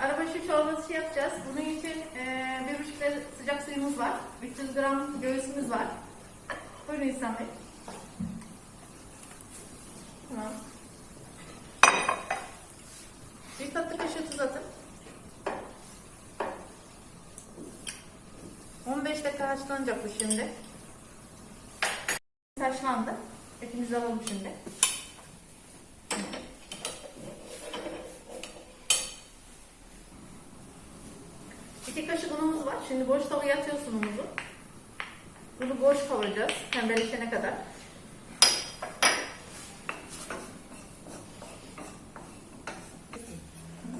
Arabaşı çorbası yapacağız. Bunun için e, bir buçuk litre sıcak suyumuz var. 300 gram göğsümüz var. Buyurun İhsan Bey. Tamam. Bir tatlı kaşığı tuz atın. 15 dakika haşlanacak bu şimdi. Haşlandı. Etimizi alalım şimdi. İki kaşık unumuz var. Şimdi boş tavaya atıyorsun unumuzu. Bunu boş kavuracağız. Pembeleşene kadar.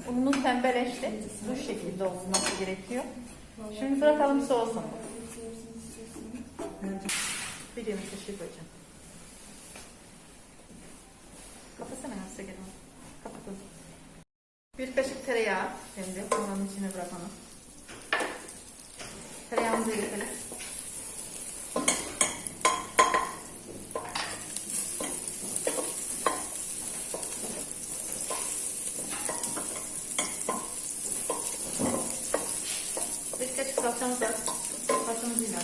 Unumuz pembeleşti. Bu şekilde olması gerekiyor. Şimdi bırakalım soğusun. Bir yemek kaşığı koyacağım. Kapatsana hasta gelin. Kapatın. Bir kaşık tereyağı. Şimdi onun içine bırakalım. Tereyağımızı eritelim. Bir kaşık salçamız var. Salçamızı ilave.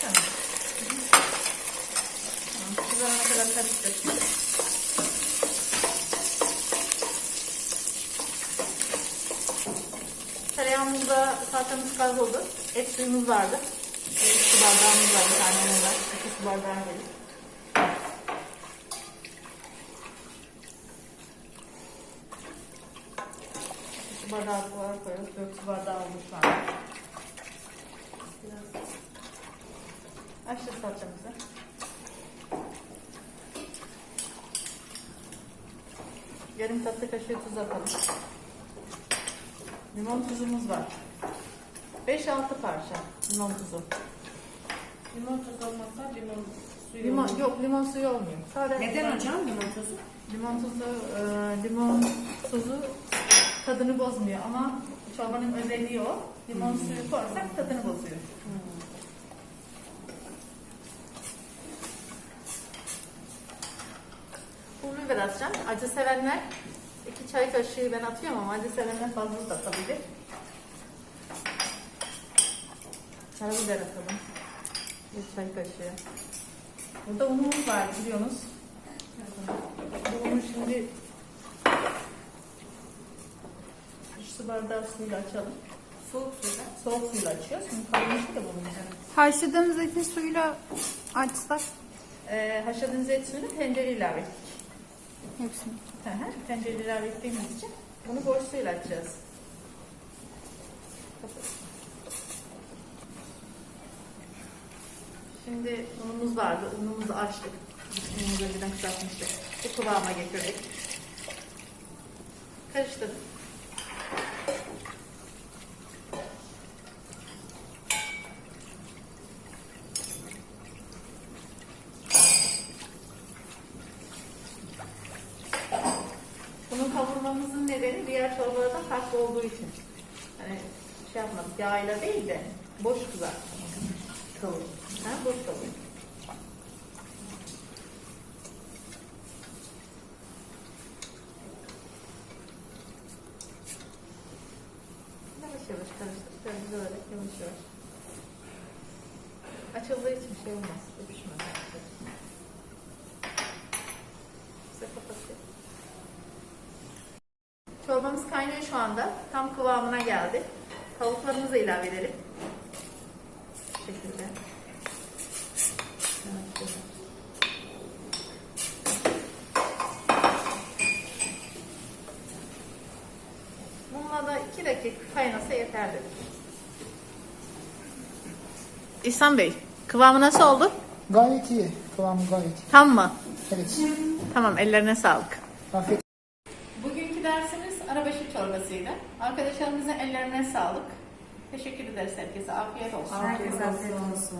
Tamam. Tamam. Kızarana kadar karıştır. Salçamız kavruldu. Et suyumuz vardı. Su bardağımız var bir tane onunla. İki su bardağı gelir. İki su bardağı var koyuyoruz. Dört su bardağı oldu şu an. Biraz açtık salçamızı. Yarım tatlı kaşığı tuz atalım. Limon tuzumuz var. 5-6 parça limon tuzu. Limon tuzu olmazsa limon suyu Limon olur. yok limon suyu olmuyor. Sadece Neden hocam limon tuzu? Limon tuzu e, limon tuzu tadını bozmuyor ama çorbanın özelliği o. Limon suyu koyarsak tadını bozuyor. Pul biber atacağım. Acı sevenler iki çay kaşığı ben atıyorum ama acı sevenler fazla da atabilir. Karabiber atalım. Bir çay kaşığı. Burada unumuz var biliyorsunuz. Bu unu şimdi üç su bardağı suyla açalım. Soğuk suyla. Soğuk suyla açıyoruz. Şimdi kavurmuşu da bunun. Haşladığımız etin suyuyla açsak Ee, haşladığımız et suyunu tencere ilave ettik. hepsini. Hı hı, tencere ilave ettiğimiz için bunu boş suyla açacağız. Şimdi unumuz vardı. Unumuzu açtık. Unumuzu önceden kızartmıştık. Bu kıvama getirdik. Karıştırdık. Bunu kavurmamızın nedeni diğer çorbalardan farklı olduğu için. Hani şey yapmadık, yağıyla değil de boş kızartmak. Kavur. Ha, boş kavur. Yavaş yavaş karıştır. Böyle böyle yavaş yavaş. Açıldığı için şey olmaz. Öpüşmez. Çorbamız kaynıyor şu anda. Tam kıvamına geldi. Tavuklarımızı ilave edelim. Bu şekilde. Evet, güzel. Bununla da 2 dakika kaynasa yeterlidir. İhsan Bey, kıvamı nasıl oldu? Gayet iyi. Kıvamı gayet iyi. Tam mı? Evet. Tamam, ellerine sağlık. Afiyet Bugünkü dersimiz arabaşı çorbasıydı. Arkadaşlarımızın ellerine sağlık. Teşekkür ederiz herkese. Afiyet olsun. Herkese afiyet olsun.